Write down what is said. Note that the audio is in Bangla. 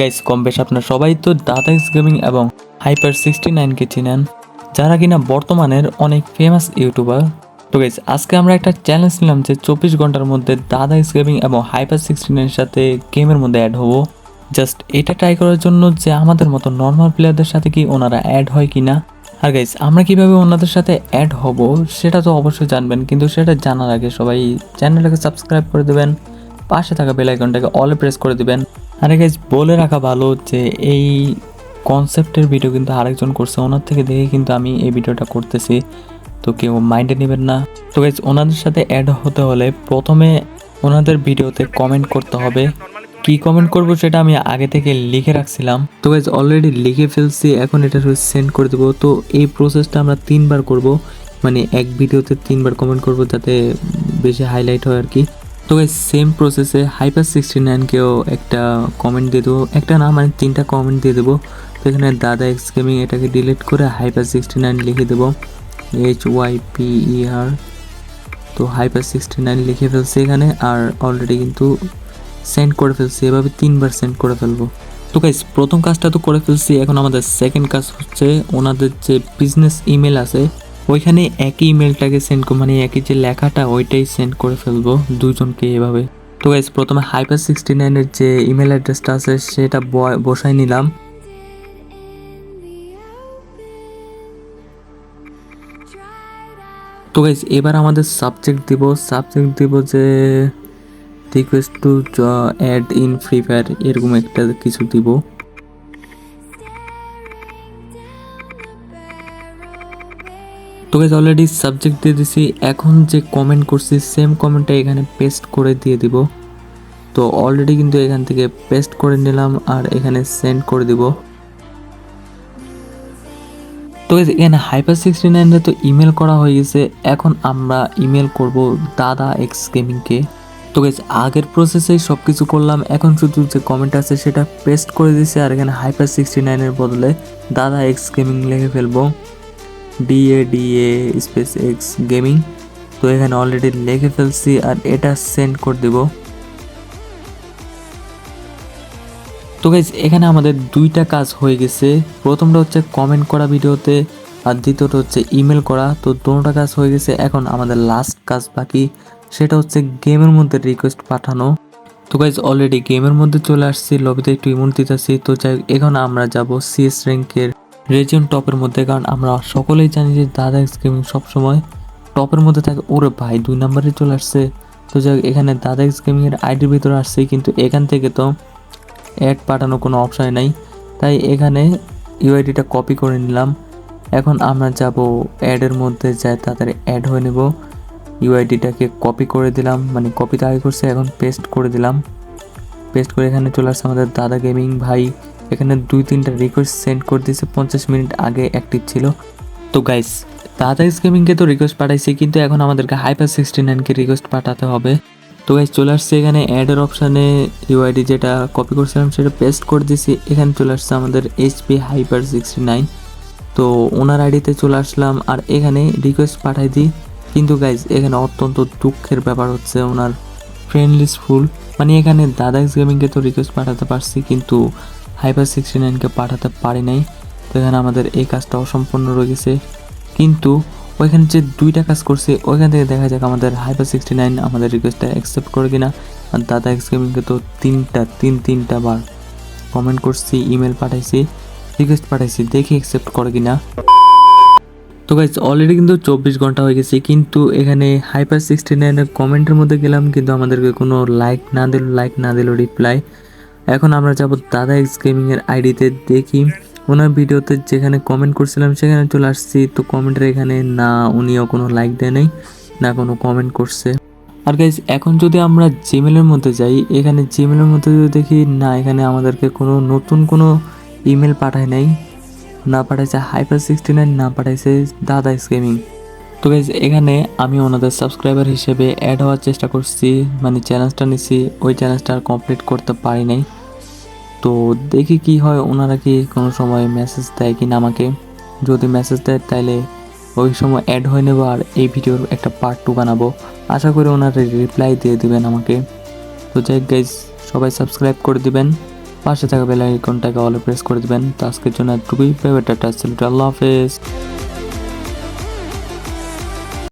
গাইস কম বেশ আপনার সবাই তো দাদা এক্স গেমিং এবং হাইপার সিক্সটি নাইনকে চিনেন, যারা কিনা বর্তমানের অনেক ফেমাস ইউটিউবার তো গাইস আজকে আমরা একটা চ্যালেঞ্জ নিলাম যে চব্বিশ ঘণ্টার মধ্যে দাদা গেমিং এবং হাইপার সিক্সটি নাইনের সাথে গেমের মধ্যে অ্যাড হব। জাস্ট এটা ট্রাই করার জন্য যে আমাদের মতো নর্মাল প্লেয়ারদের সাথে কি ওনারা অ্যাড হয় কি না আর গাইস আমরা কীভাবে ওনাদের সাথে অ্যাড হব, সেটা তো অবশ্যই জানবেন, কিন্তু সেটা জানার আগে সবাই চ্যানেলটাকে সাবস্ক্রাইব করে দেবেন, পাশে থাকা বেল আইকনটাকে অলে প্রেস করে দিবেন। আরে গাইজ বলে রাখা ভালো যে এই কনসেপ্টের ভিডিও কিন্তু আরেকজন করছে। ওনার থেকে দেখে কিন্তু আমি এই ভিডিওটা করতেছি। তো কেউ মাইন্ডে নেবেন না। তো গাইজ ওনাদের সাথে অ্যাড হতে হলে প্রথমে ওনাদের ভিডিওতে কমেন্ট করতে হবে। কি কমেন্ট করব সেটা আমি আগে থেকে লিখে রাখছিলাম। তো গাইজ অলরেডি লিখে ফেলছি। এখন এটা সেন্ড করে দেবো। তো এই প্রসেসটা আমরা তিনবার করব। মানে এক ভিডিওতে তিনবার কমেন্ট করব যাতে বেশি হাইলাইট হয় আর কি। তো গাইজ সেম প্রসেসে হাইপার সিক্সটি নাইনকেও একটা কমেন্ট দিয়ে দেবো। একটা না মানে তিনটা কমেন্ট দিয়ে দেবো। তো এখানে দাদা এক্স গেমিং এটাকে ডিলিট করে হাইপার সিক্সটি নাইন লিখে দেবো। এইচ ওয়াই পি আর তো হাইপার সিক্সটি নাইন লিখে ফেলছি এখানে, আর অলরেডি কিন্তু সেন্ড করে ফেলছি। এভাবে তিনবার সেন্ড করে ফেলব। তো গাইজ প্রথম কাজটা তো করে ফেলছি। এখন আমাদের সেকেন্ড কাজ হচ্ছে ওনাদের যে বিজনেস ইমেল আছে ওইখানে একই ইমেলটাকে সেন্ড মানে একই যে লেখাটা, ওইটাই সেন্ড করে ফেলব দুজনকে এভাবে। তো গাইজ প্রথমে হাইপার সিক্সটি নাইনের যে ইমেল অ্যাড্রেসটা আছে, সেটা বসাই নিলাম। তো গাইজ এবার আমাদের সাবজেক্ট দিব। সাবজেক্ট দিব যে request to add in free fire এরকম একটা কিছু দিব। গাইজ অলরেডি সাবজেক্ট দিয়ে দিছি। এখন যে কমেন্ট করছি সেম কমেন্টটা এখানে পেস্ট করে দিয়ে দিব। তো অলরেডি কিন্তু এখান থেকে পেস্ট করে নিলাম আর এখানে সেন্ড করে দিব। তো এখানে হাইপার সিক্সটি নাইনে তো ইমেল করা হয়ে গেছে। এখন আমরা ইমেল করব দাদা এক্স গেমিংকে তো গেছ আগের প্রসেসেই সব কিছু করলাম। এখন শুধু যে কমেন্ট আছে সেটা পেস্ট করে দিয়েছি আর এখানে হাইপার সিক্সটি নাইনের বদলে দাদা এক্স গেমিং লিখে ফেলব। ডিএ স্পেস এক্স গেমিং তো এখানে অলরেডি লিখে ফেলছি আর এটা সেন্ড করে দেবো। তো গাইজ এখানে আমাদের দুইটা কাজ হয়ে গেছে। প্রথমটা হচ্ছে কমেন্ট করা ভিডিওতে আর দ্বিতীয়টা হচ্ছে ইমেল করা। তো দুটোটা কাজ হয়ে গেছে। এখন আমাদের লাস্ট কাজ বাকি, সেটা হচ্ছে গেমের মধ্যে রিকোয়েস্ট পাঠানো। তো গাইজ অলরেডি গেমের মধ্যে চলে আসছি। লবিতে একটু ইমোট দিতেছি। তো যাই এখন আমরা যাব সিএস র্যাঙ্কের রেজিয়ন টপের মধ্যে, কারণ আমরা সকলেই জানি যে দাদা এক্স সবসময় টপের মধ্যে থাকে। ওরে ভাই, দুই নম্বরে চলে আসছে। তো যাই এখানে দাদা এক্স গেমিংয়ের আইডির ভিতরে আসছে, কিন্তু এখান থেকে তো অ্যাড পাঠানো কোনো অপশান নাই। তাই এখানে ইউআইডিটা কপি করে নিলাম। এখন আমরা যাব অ্যাডের মধ্যে, যাই তাড়াতাড়ি অ্যাড হয়ে নেব। ইউআইডিটাকে কপি করে দিলাম মানে কপি তো আগে করছে, এখন পেস্ট করে দিলাম। পেস্ট করে এখানে চলে আসছে আমাদের দাদা গেমিং ভাই। এখানে দুই তিনটা রিকোয়েস্ট সেন্ড করে দিয়েছে, পঞ্চাশ মিনিট আগে অ্যাক্টিভ ছিল। তো গাইস দাদা ইস গেমিংকে তো রিকোয়েস্ট পাঠাইছি, কিন্তু এখন আমাদেরকে হাইপার সিক্সটি নাইনকে রিকোয়েস্ট পাঠাতে হবে। তো গাইজ চলে আসছে এখানে অ্যাডের অপশানে ইউআইডি যেটা কপি করছিলাম, সেটা পেস্ট করে দিয়েছি। এখানে চলে আসছে আমাদের এইচপি হাইপার সিক্সটি নাইন তো ওনার আইডিতে চলে আসলাম, আর এখানে রিকোয়েস্ট পাঠাই দিই। কিন্তু গাইজ এখানে অত্যন্ত দুঃখের ব্যাপার হচ্ছে ওনার ফ্রেন্ড লিস্ট ফুল মানে এখানে দাদা এক্স গেমিংকে তো রিকোয়েস্ট পাঠাতে পারছি, কিন্তু হাইপার সিক্সটি নাইনকে পাঠাতে পারি নাই। তো এখানে আমাদের এই কাজটা অসম্পূর্ণ রয়ে গেছে। কিন্তু ওইখানে যে দুইটা কাজ করছে, ওইখান থেকে দেখা যাক আমাদের হাইপার সিক্সটি নাইন আমাদের রিকোয়েস্টটা অ্যাকসেপ্ট করে কিনা। আর দাদা এক্স গেমিংকে তো তিনটা, তিন, তিনটা বার কমেন্ট করছি ইমেল পাঠাইছি রিকোয়েস্ট পাঠাইছি, দেখি অ্যাকসেপ্ট করে কিনা। তো গাইজ অলরেডি কিন্তু চব্বিশ ঘণ্টা হয়ে গেছে, কিন্তু এখানে হাইপার সিক্সটি নাইনের কমেন্টের মধ্যে গেলাম, কিন্তু আমাদেরকে কোনো লাইক না দিল লাইক না দিল রিপ্লাই এখন আমরা যাব দাদা এক্স গেমিংয়ের আইডিতে দেখি। ওনার ভিডিওতে যেখানে কমেন্ট করছিলাম, সেখানে চলে আসছি। তো কমেন্টের এখানে, না, উনিও কোনো লাইক দেয় নাই, না কোনো কমেন্ট করছে। আর গাইজ এখন যদি আমরা জিমেলের মধ্যে যাই, এখানে জিমেলের মধ্যে যদি দেখি, না, এখানে আমাদেরকে কোনো নতুন কোনো ইমেল পাঠায় নাই। না পাঠাইছে হাইপার সিক্সটি নাইন না পাঠাইছে দাদা গেমিং তো গাইজ এখানে আমি ওনাদের সাবস্ক্রাইবার হিসেবে অ্যাড হওয়ার চেষ্টা করছি। মানে চ্যালেঞ্জটা নিছি, ওই চ্যালেঞ্জটা আর কমপ্লিট করতে পারি নাই। তো দেখি কি হয়, ওনারা কি কোনো সময় মেসেজ দেয় কি না আমাকে। যদি মেসেজ দেয়, তাইলে ওই সময় অ্যাড হয়ে নেব আর এই ভিডিওর একটা পার্ট টু বানাবো। আশা করি ওনারা রিপ্লাই দিয়ে দিবেন আমাকে। তো যাই গাইজ সবাই সাবস্ক্রাইব করে দিবেন। পাশে থাকা বেল আইকনটাকে অলে প্রেস করে দিবেন। তো আজকের জন্য এতটুকুই। পেপারটা টাচ আল্লাহ হাফেজ।